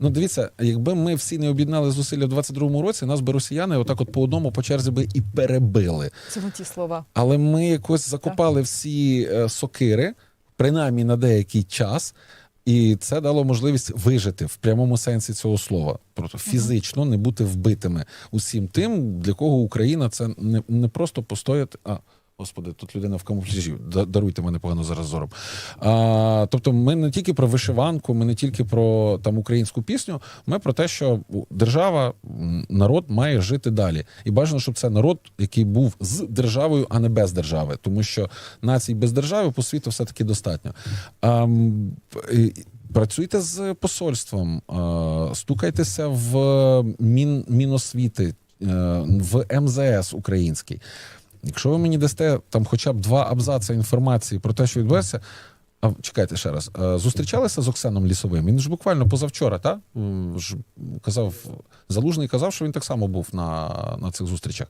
Ну, дивіться, якби ми всі не об'єднали зусилля в 22-му році, нас би росіяни отак от по одному по черзі би і перебили. Це ті слова. Але ми якось закопали всі е, сокири, принаймні на деякий час, і це дало можливість вижити в прямому сенсі цього слова. Просто фізично не бути вбитими усім тим, для кого Україна це не, не просто постояти. А, Господи, тут людина в камуфляжі. Даруйте мене погано зараз зором. А, тобто, ми не тільки про вишиванку, ми не тільки про там українську пісню. Ми про те, що держава, народ має жити далі. І бажано, щоб це народ, який був з державою, а не без держави, тому що націй без держави по світу все таки достатньо. А, Працюйте з посольством, стукайтеся в мін, Міносвіти, е, в МЗС український. Якщо ви мені дасте там хоча б два абзаци інформації про те, що відбувається. А чекайте ще раз. Зустрічалися з Оксаном Лісовим? Він ж буквально позавчора, та? Ж казав, Залужний казав, що він так само був на, на цих зустрічах.